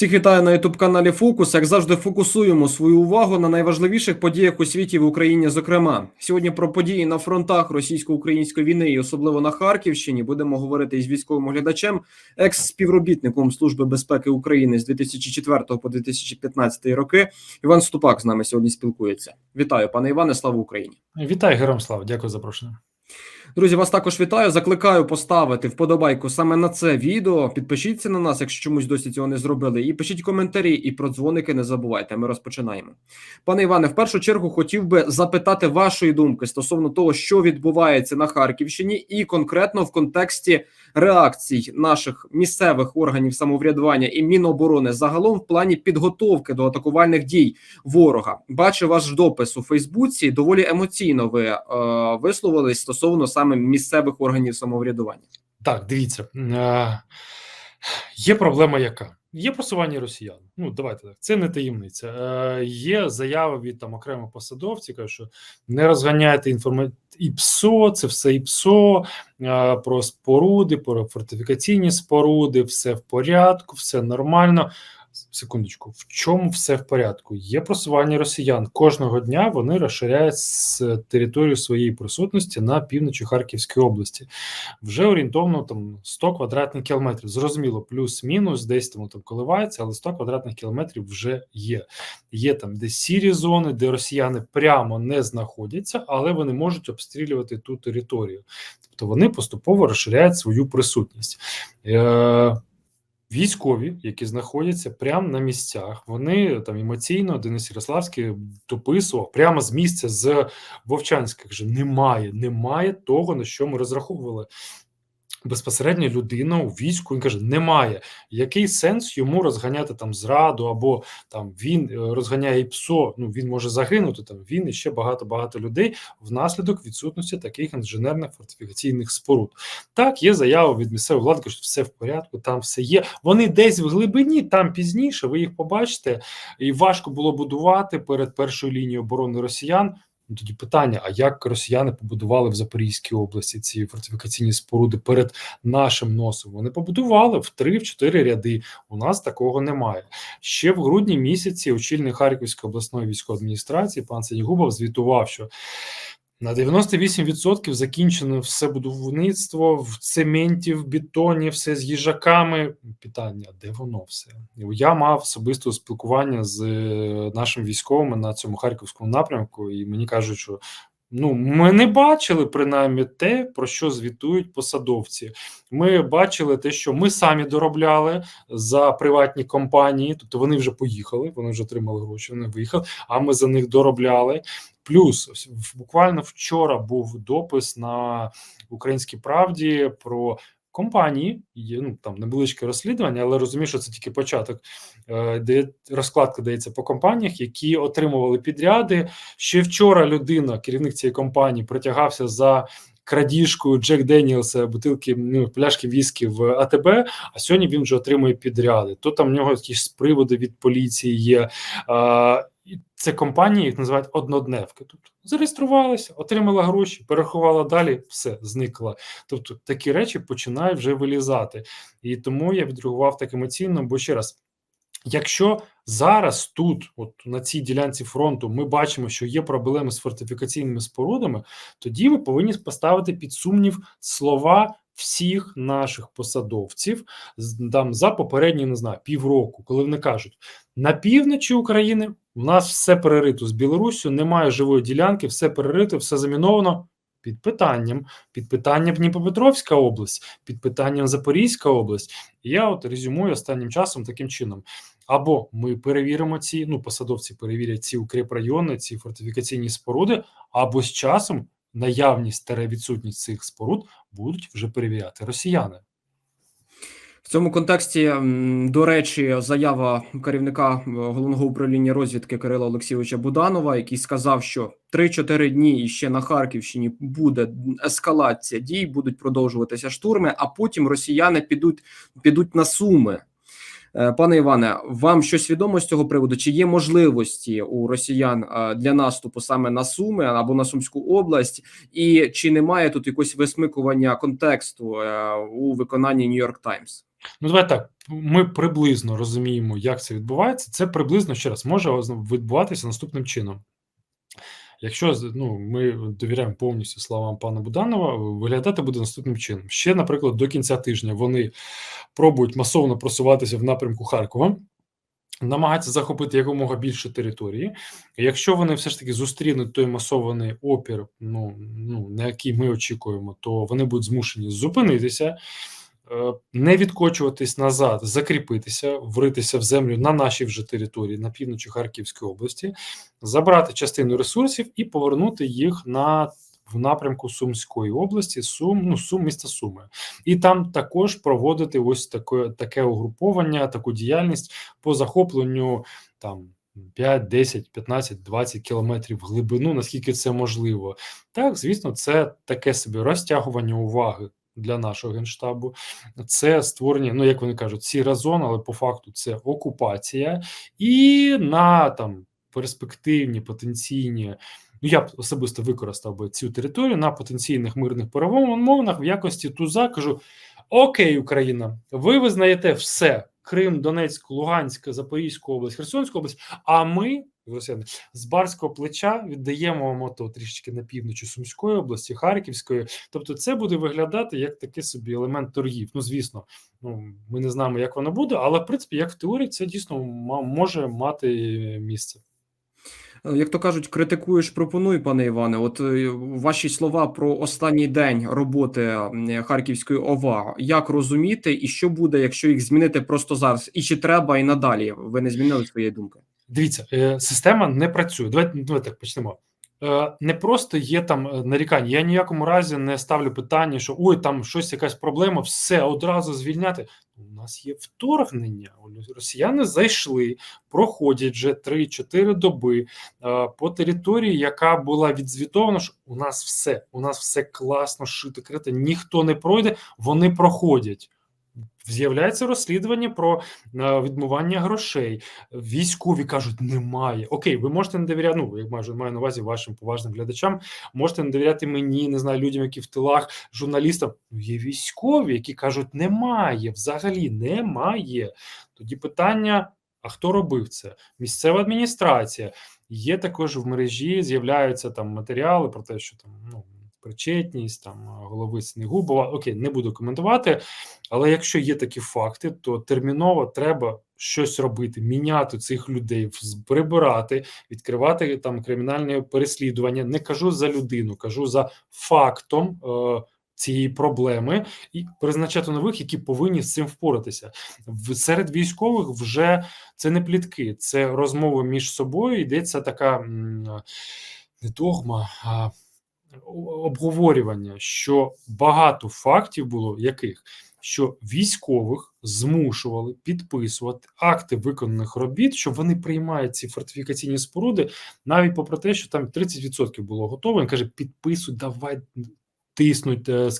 Всіх вітаю на youtube каналі Фокус. Як завжди, фокусуємо свою увагу на найважливіших подіях у світі в Україні. Зокрема, сьогодні про події на фронтах російсько-української війни, і особливо на Харківщині, будемо говорити із військовим оглядачем, екс-співробітником Служби безпеки України з 2004 по 2015 роки. Іван Ступак з нами сьогодні спілкується. Вітаю, пане Іване. Слава Україні! Вітаю, героям слава, дякую за запрошення. Друзі, вас також вітаю. Закликаю поставити вподобайку саме на це відео. Підпишіться на нас, якщо чомусь досі цього не зробили. І пишіть коментарі і про дзвоники не забувайте. Ми розпочинаємо. Пане Іване, в першу чергу хотів би запитати вашої думки стосовно того, що відбувається на Харківщині, і конкретно в контексті реакцій наших місцевих органів самоврядування і Міноборони загалом в плані підготовки до атакувальних дій ворога. Бачу ваш допис у Фейсбуці. Доволі емоційно ви е, висловились стосовно саме місцевих органів самоврядування. Так, дивіться, е, є проблема, яка є просування росіян. Ну давайте так. Це не таємниця. Е, Є заява від там окремих посадовців, кажуть, що не розганяйте інформацію ІПСО, це все ІПСО, е, про споруди, про фортифікаційні споруди, все в порядку, все нормально. Секундочку, в чому все в порядку? Є просування росіян кожного дня. Вони розширяють територію своєї присутності на півночі Харківської області. Вже орієнтовно там 100 квадратних кілометрів. Зрозуміло, плюс-мінус, десь там там коливається, але 100 квадратних кілометрів вже є. Є там де сірі зони, де росіяни прямо не знаходяться, але вони можуть обстрілювати ту територію. Тобто вони поступово розширяють свою присутність. Е Військові, які знаходяться прямо на місцях, вони там емоційно Денис Ярославський дописував прямо з місця з Вовчанська. Вже немає, немає того, на що ми розраховували. Безпосередньо людина у війську він каже: немає. Який сенс йому розганяти там зраду, або там він е, розганяє ПСО? Ну він може загинути. Там він і ще багато багато людей внаслідок відсутності таких інженерних фортифікаційних споруд. Так, є заява від місцевої влади, що все в порядку, там все є. Вони десь в глибині, там пізніше. Ви їх побачите, і важко було будувати перед першою лінією оборони росіян. Ну, тоді питання: а як росіяни побудували в Запорізькій області ці фортифікаційні споруди перед нашим носом? Вони побудували в 3-4 ряди. У нас такого немає. Ще в грудні місяці очільник Харківської обласної військової адміністрації пан Сенігубов звітував, що на 98% закінчено все будівництво в цементі, в бетоні, все з їжаками. Питання, де воно все? Я мав особисте спілкування з е, нашими військовими на цьому харківському напрямку, і мені кажуть, що ну ми не бачили принаймні те, про що звітують посадовці. Ми бачили те, що ми самі доробляли за приватні компанії, тобто вони вже поїхали, вони вже отримали гроші, вони виїхали. А ми за них доробляли. Плюс буквально вчора був допис на українській правді про компанії. Є ну там невеличке розслідування, але розумію, що це тільки початок, е, де розкладка дається по компаніях, які отримували підряди. Ще вчора людина, керівник цієї компанії, притягався за. Крадіжкою Джек Деніелса, бутилки ну, пляшки віскі в АТБ. А сьогодні він вже отримує підряди. То там в нього якісь приводи від поліції є. А, це компанії, їх називають однодневки. Тобто зареєструвалися, отримала гроші, перерахувала далі, все зникла. Тобто такі речі починають вже вилізати. І тому я відреагував так емоційно, бо ще раз. Якщо зараз тут, от на цій ділянці фронту, ми бачимо, що є проблеми з фортифікаційними спорудами, тоді ми повинні поставити під сумнів слова всіх наших посадовців там за попередні не знаю півроку, коли вони кажуть на півночі України у нас все перерито з Білоруссю, немає живої ділянки, все перерито, все заміновано. Під питанням, під питанням Дніпропетровська область, під питанням Запорізька область. Я от резюмую останнім часом таким чином: або ми перевіримо ці, ну посадовці перевірять ці укріпрайони, ці фортифікаційні споруди, або з часом наявність та відсутність цих споруд будуть вже перевіряти росіяни. В цьому контексті, до речі, заява керівника е, головного управління розвідки Кирила Олексійовича Буданова, який сказав, що 3-4 дні ще на Харківщині буде ескалація дій, будуть продовжуватися штурми, а потім росіяни підуть підуть на суми. Е, пане Іване, вам щось відомо з цього приводу? Чи є можливості у росіян е, для наступу саме на Суми або на Сумську область, і чи немає тут якось висмикування контексту у виконанні Нью-Йорк Таймс? Ну, давай так. Ми приблизно розуміємо, як це відбувається. Це приблизно ще раз може відбуватися наступним чином. Якщо ну, ми довіряємо повністю словам пана Буданова, виглядати буде наступним чином. Ще, наприклад, до кінця тижня вони пробують масовно просуватися в напрямку Харкова. Намагаються захопити якомога більше території. Якщо вони все ж таки зустрінуть той масований опір, ну ну на який ми очікуємо, то вони будуть змушені зупинитися, е, не відкочуватись назад, закріпитися, вритися в землю на нашій вже території на півночі Харківської області, забрати частину ресурсів і повернути їх на в напрямку Сумської області, Сум, ну Сум, міста Суми, і там також проводити ось таке таке угруповання, таку діяльність по захопленню там 5, 10, 15, 20 кілометрів глибину, наскільки це можливо. Так, звісно, це таке собі розтягування уваги. Для нашого генштабу це створення, ну як вони кажуть, сіра зона, але по факту це окупація, і на там перспективні потенційні. Ну, я б особисто використав би цю територію на потенційних мирних перемовинах в якості туза. Кажу: Окей, Україна, ви визнаєте все: Крим, Донецьк, Луганська, Запорізьку область, Херсонську область. А ми з барського плеча віддаємо вам ото трішечки на півночі Сумської області, Харківської. Тобто, це буде виглядати як такий собі елемент торгів. Ну, звісно, ну ми не знаємо, як воно буде, але в принципі, як в теорії, це дійсно може мати місце. Як то кажуть, критикуєш, пропонуй, пане Іване. От е, ваші слова про останній день роботи Харківської ОВА. Як розуміти, і що буде, якщо їх змінити просто зараз? І чи треба і надалі? Ви не змінили своєї думки? Дивіться, е, система не працює. Давайте, давайте так почнемо. Е, не просто є там нарікання. Я ніякому разі не ставлю питання, що ой, там щось якась проблема, все одразу звільняти. У нас є вторгнення. Росіяни зайшли, проходять вже 3-4 доби по території, яка була відзвітована. що У нас все, у нас все класно, шито, крите, ніхто не пройде, вони проходять. З'являється розслідування про е, відмивання грошей. Військові кажуть, немає. Окей, ви можете не довіряти. Ну я маю, маю на увазі вашим поважним глядачам. Можете не довіряти мені, не знаю, людям, які в тилах, журналістам. Ну, є військові, які кажуть, немає. Взагалі немає. Тоді питання: а хто робив це? Місцева адміністрація. Є також в мережі, з'являються там матеріали про те, що там ну причетність там голови Снігубова. Окей, не буду коментувати. Але якщо є такі факти, то терміново треба щось робити, міняти цих людей, прибирати, відкривати там кримінальне переслідування. Не кажу за людину, кажу за фактом. Е Цієї проблеми і призначати нових, які повинні з цим впоратися. Серед військових вже це не плітки, це розмови між собою. Йдеться така не догма, а обговорювання, що багато фактів було яких що військових змушували підписувати акти виконаних робіт, що вони приймають ці фортифікаційні споруди, навіть попри те, що там 30% було готово. Він каже: підписуй, давай. Тиснуть е,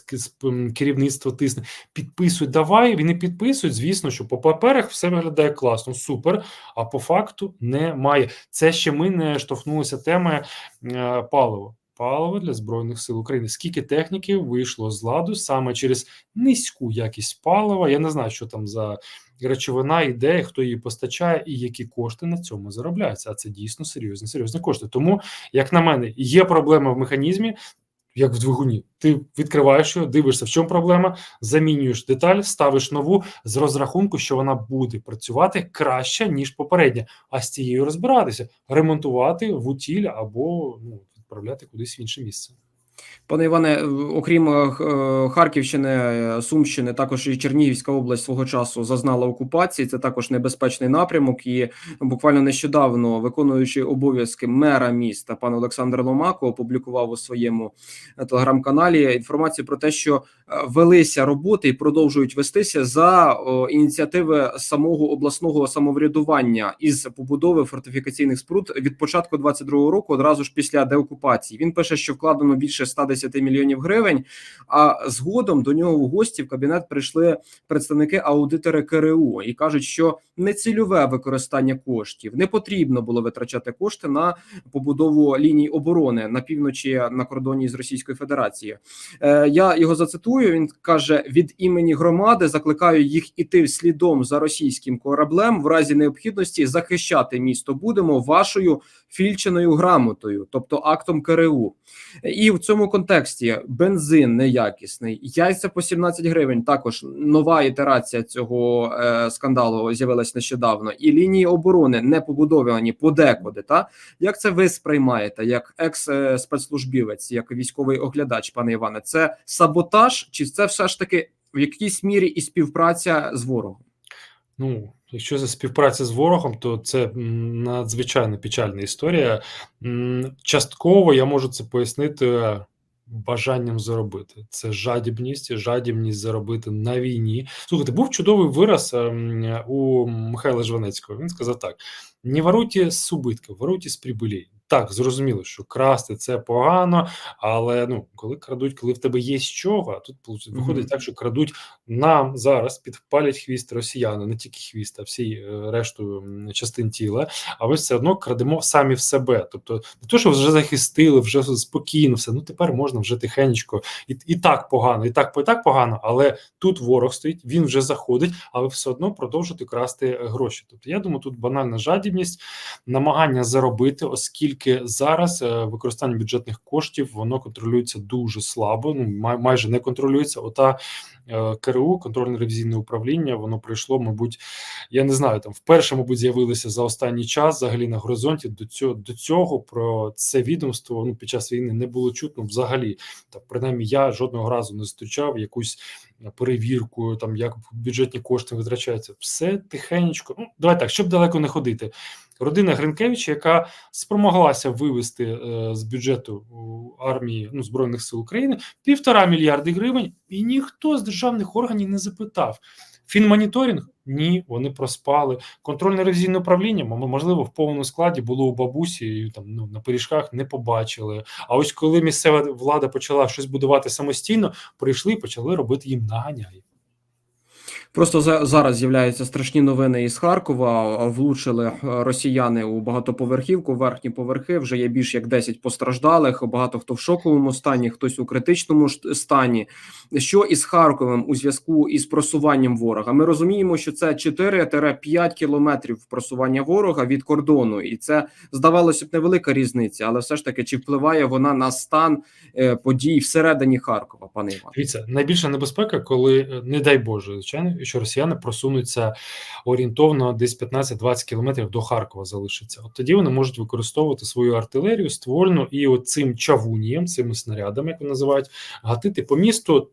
керівництво тисне, підписують, давай. Вони підписують. Звісно, що по паперах все виглядає класно, супер. А по факту немає. Це ще ми не штовхнулися теми е, паливо для збройних сил України. Скільки техніки вийшло з ладу саме через низьку якість палива? Я не знаю, що там за речовина йде, хто її постачає, і які кошти на цьому заробляються. А це дійсно серйозні серйозні кошти. Тому, як на мене, є проблема в механізмі. Як в двигуні, ти відкриваєш його, дивишся, в чому проблема, замінюєш деталь, ставиш нову з розрахунку, що вона буде працювати краще ніж попередня, а з цією розбиратися, ремонтувати в утіль або ну відправляти кудись в інше місце. Пане Іване, окрім е, Харківщини, е, Сумщини, також і Чернігівська область свого часу зазнала окупації. Це також небезпечний напрямок. І буквально нещодавно виконуючи обов'язки мера міста, пан Олександр Ломако опублікував у своєму е, телеграм-каналі інформацію про те, що велися роботи і продовжують вестися за ініціативи самого обласного самоврядування із побудови фортифікаційних споруд від початку 22-го року, одразу ж після деокупації. Він пише, що вкладено більше 110 мільйонів гривень. А згодом до нього в гості в кабінет прийшли представники аудитори КРУ і кажуть, що нецільове використання коштів не потрібно було витрачати кошти на побудову ліній оборони на півночі на кордоні з Російською Федерацією. Е, я його зацитую. Він каже: від імені громади закликаю їх іти слідом за російським кораблем в разі необхідності захищати місто. Будемо вашою фільченою грамотою, тобто актом КРУ. І в цьому контексті бензин неякісний, яйця по 17 гривень. Також нова ітерація цього е, скандалу з'явилась нещодавно, і лінії оборони не побудовані подекуди. Та як це ви сприймаєте, як екс е, спецслужбівець, як військовий оглядач, пане Іване? Це саботаж, чи це все ж таки в якійсь мірі і співпраця з ворогом? Ну, якщо це співпраця з ворогом, то це надзвичайно печальна історія. Частково я можу це пояснити бажанням заробити. Це жадібність, жадібність заробити на війні. Слухайте, був чудовий вираз ем, у Михайла Жванецького. Він сказав так: не воруйте з убитків, воруйте з прибилей. Так, зрозуміло, що красти це погано, але ну коли крадуть, коли в тебе є з чого, а тут виходить Мгм. так, що крадуть нам зараз підпалять хвіст росіяни, не тільки хвіст, а всі е, решту частин тіла. А ми все одно крадемо самі в себе. Тобто, не то, що вже захистили, вже спокійно, все. Ну тепер можна вже тихенечко, і, і так погано, і так і так погано, але тут ворог стоїть, він вже заходить, а ви все одно продовжуєте красти гроші. Тобто, я думаю, тут банальна жадібність, намагання заробити, оскільки зараз е, використання бюджетних коштів воно контролюється дуже слабо, ну май, майже не контролюється. Ота е, КРУ, контрольне ревізійне управління, воно прийшло, мабуть, я не знаю, там вперше, мабуть, з'явилося за останній час взагалі на горизонті. До цього до цього про це відомство ну під час війни не було чутно взагалі. Так, принаймні, я жодного разу не зустрічав якусь перевірку, там як бюджетні кошти витрачаються. Все тихенечко. Ну давай так, щоб далеко не ходити. Родина Гринкевич, яка спромоглася вивести е, з бюджету армії ну, збройних сил України півтора мільярди гривень, і ніхто з державних органів не запитав. Фінмоніторинг ні, вони проспали. Контрольне ревізійне управління, можливо, в повному складі було у бабусі, і там ну на пиріжках не побачили. А ось коли місцева влада почала щось будувати самостійно, прийшли і почали робити їм наганяй. Просто за, зараз з'являються страшні новини із Харкова. Влучили е, росіяни у багатоповерхівку, верхні поверхи. Вже є більш як 10 постраждалих. Багато хто в шоковому стані, хтось у критичному стані. Що із Харковом у зв'язку із просуванням ворога? Ми розуміємо, що це 4-5 кілометрів просування ворога від кордону, і це здавалося б невелика різниця, але все ж таки чи впливає вона на стан е, подій всередині Харкова, пане Іван? Дивіться, найбільша небезпека, коли е, не дай Боже, звичайно, що росіяни просунуться орієнтовно десь 15-20 кілометрів до Харкова залишиться. От тоді вони можуть використовувати свою артилерію ствольну і от цим чавунієм, цими снарядами, як вони називають, гатити по місту.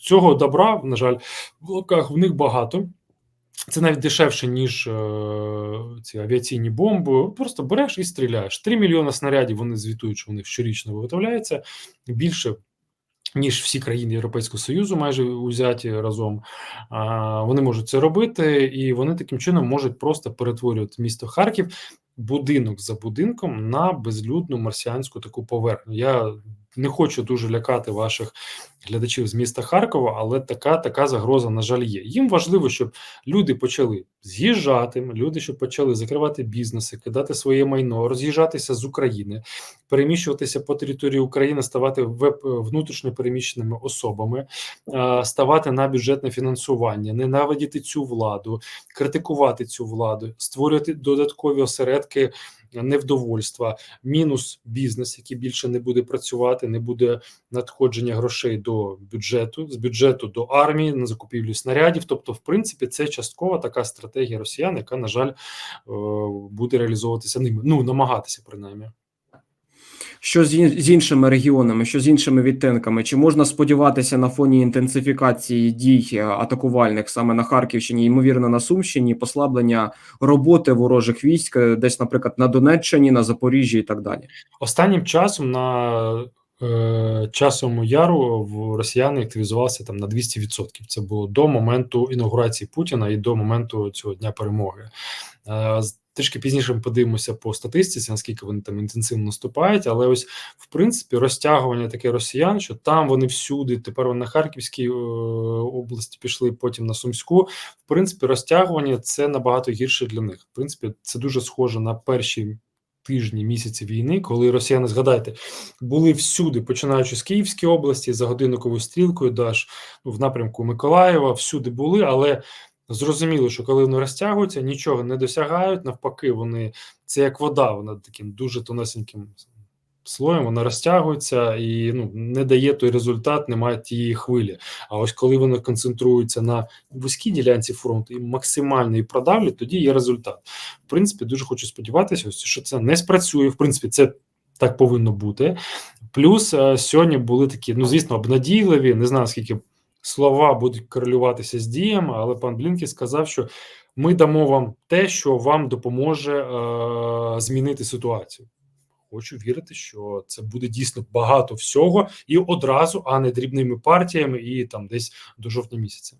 Цього добра, на жаль, в локах в них багато. Це навіть дешевше, ніж е, ці авіаційні бомби. Просто береш і стріляєш. 3 мільйони снарядів вони звітують, що них щорічно виготовляється більше ніж всі країни Європейського Союзу, майже узяті разом. Вони можуть це робити, і вони таким чином можуть просто перетворювати місто Харків будинок за будинком на безлюдну марсіанську таку поверхню. Я не хочу дуже лякати ваших глядачів з міста Харкова, але така така загроза, на жаль, є. Їм важливо, щоб люди почали з'їжджати, люди, щоб почали закривати бізнеси, кидати своє майно, роз'їжджатися з України, переміщуватися по території України, ставати внутрішньо переміщеними особами, ставати на бюджетне фінансування, ненавидіти цю владу, критикувати цю владу, створювати додаткові осередки невдовольства, мінус бізнес, який більше не буде працювати, не буде надходження грошей до бюджету, з бюджету до армії на закупівлю снарядів. Тобто, в принципі, це часткова така стратегія росіян, яка, на жаль, е, буде реалізовуватися ними. Ну намагатися принаймні. Що з, іншими регіонами, що з іншими відтинками? Чи можна сподіватися на фоні інтенсифікації дій атакувальних саме на Харківщині, ймовірно, на Сумщині, послаблення роботи ворожих військ, е, десь, наприклад, на Донеччині, на Запоріжжі і так далі? Останнім часом на е, часовому яру в росіяни активізувалися там на 200%. Це було до моменту інаугурації Путіна і до моменту цього дня перемоги. Е, Трішки пізніше ми подивимося по статистиці, наскільки вони там інтенсивно наступають. Але ось в принципі розтягування таке росіян, що там вони всюди. Тепер вони на Харківській е, області пішли, потім на Сумську. В принципі, розтягування це набагато гірше для них. В принципі, це дуже схоже на перші тижні, місяці війни, коли росіяни, згадайте, були всюди, починаючи з Київської області, за годинниковою стрілкою, даж аж ну, в напрямку Миколаєва, всюди були, але зрозуміло, що коли вони розтягуються, нічого не досягають. Навпаки, вони це як вода, вона таким дуже тонесеньким слоєм, вона розтягується і ну, не дає той результат, немає тієї хвилі. А ось коли вони концентруються на вузькій ділянці фронту і максимально її продавлять, тоді є результат. В принципі, дуже хочу сподіватися, ось, що це не спрацює. В принципі, це так повинно бути. Плюс е, сьогодні були такі, ну звісно, обнадійливі. Не знаю, скільки слова будуть корелюватися з діями, але пан Блінкі сказав, що ми дамо вам те, що вам допоможе е, змінити ситуацію. Хочу вірити, що це буде дійсно багато всього і одразу, а не дрібними партіями, і там десь до жовтня місяця.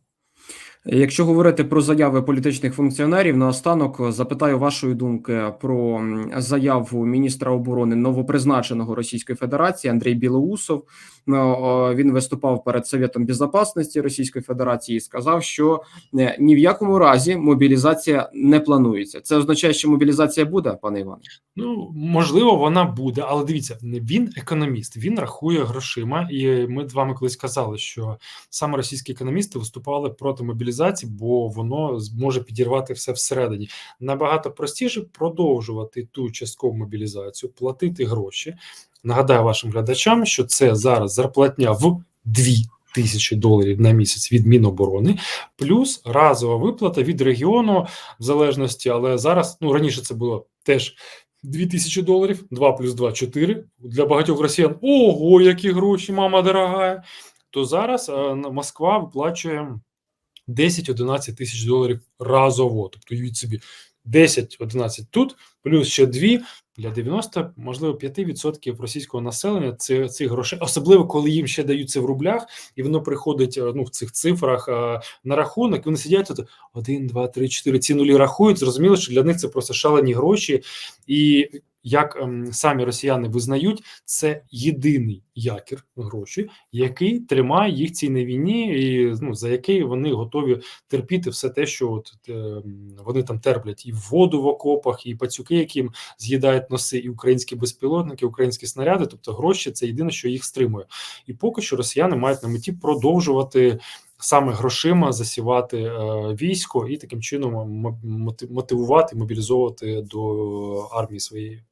Якщо говорити про заяви політичних функціонерів, наостанок запитаю вашої думки про заяву міністра оборони новопризначеного Російської Федерації Андрій Білоусов. Ну, Він виступав перед Советом Безопасності Російської Федерації і сказав, що е, ні в якому разі мобілізація не планується. Це означає, що мобілізація буде, пане Іване. Ну, можливо, вона буде, але дивіться, він економіст, він рахує грошима, і ми з вами колись казали, що саме російські економісти виступали проти мобілізації, бо воно зможе підірвати все всередині. Набагато простіше продовжувати ту часткову мобілізацію, платити гроші. Нагадаю вашим глядачам, що це зараз зарплатня в 2 тисячі доларів на місяць від Міноборони, плюс разова виплата від регіону в залежності, але зараз ну раніше це було теж 2000 доларів, 2 плюс 2 – 4. Для багатьох росіян ого, які гроші, мама дорога. То зараз е, Москва виплачує 10-11 тисяч доларів разово. Тобто, уявіть собі, 10-11 тут, плюс ще 2, для 90, можливо, 5% російського населення це цих грошей, особливо коли їм ще дають це в рублях, і воно приходить е, ну, в цих цифрах е, на рахунок. І Вони сидять тут 1, 2, 3, 4, ці нулі рахують. Зрозуміло, що для них це просто шалені гроші, і як ем, самі росіяни визнають, це єдиний якір гроші, який тримає їх цій на війні, і ну за який вони готові терпіти все те, що от е, вони там терплять, і воду в окопах, і пацюки, яким з'їдають носи, і українські безпілотники, українські снаряди. Тобто гроші це єдине, що їх стримує. І поки що росіяни мають на меті продовжувати. Саме грошима засівати е, військо і таким чином мотивувати, мобілізовувати до армії своєї.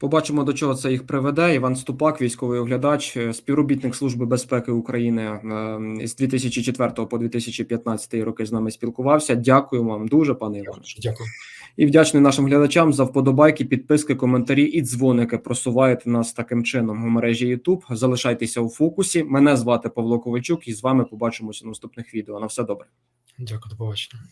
Побачимо, до чого це їх приведе. Іван Ступак, військовий оглядач, е, співробітник Служби безпеки України е, з 2004 по 2015 роки з нами спілкувався. Дякую вам дуже, пане Іване. Дякую. І вдячний нашим глядачам за вподобайки, підписки, коментарі і дзвоники. Просуваєте нас таким чином у мережі YouTube. Залишайтеся у фокусі. Мене звати Павло Ковальчук, і з вами побачимося в наступних відео. На все добре. Дякую, до побачення.